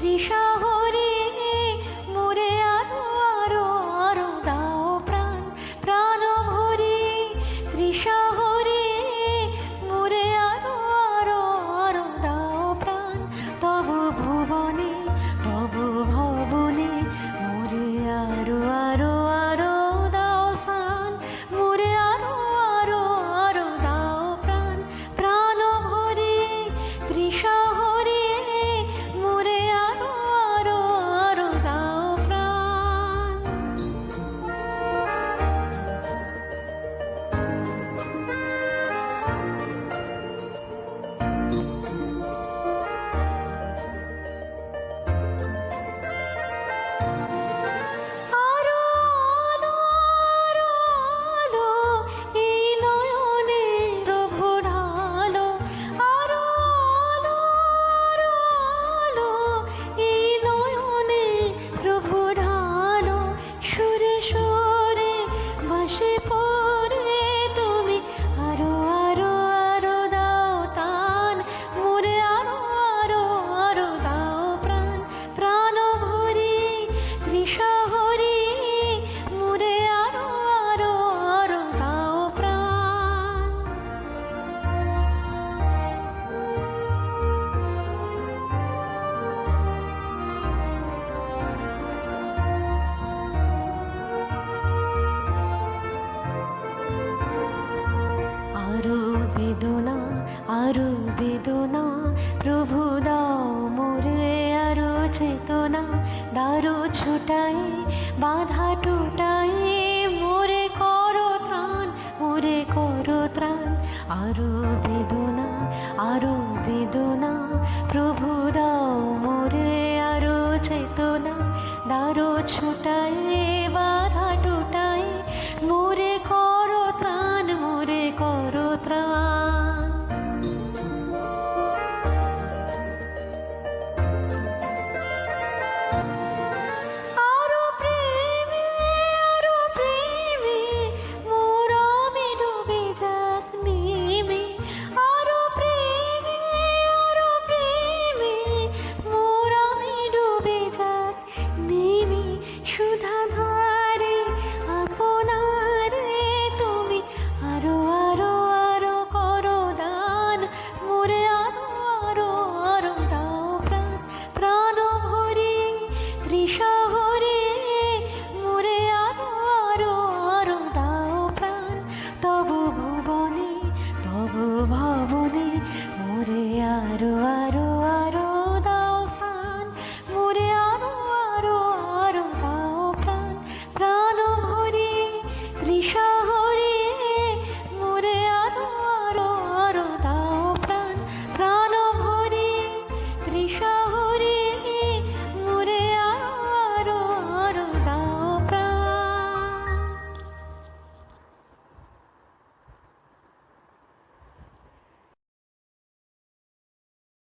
人生。বেদনা, প্রভু দাও মোরে আরও চেতনা। দারু ছুটাই, বাধা টুটাই, মোরে করো ত্রাণ, মোরে করো ত্রাণ। আরও বেদনা আরও বেদনা, প্রভু দাও মোরে আরও চেতনা। দারু ছুটাই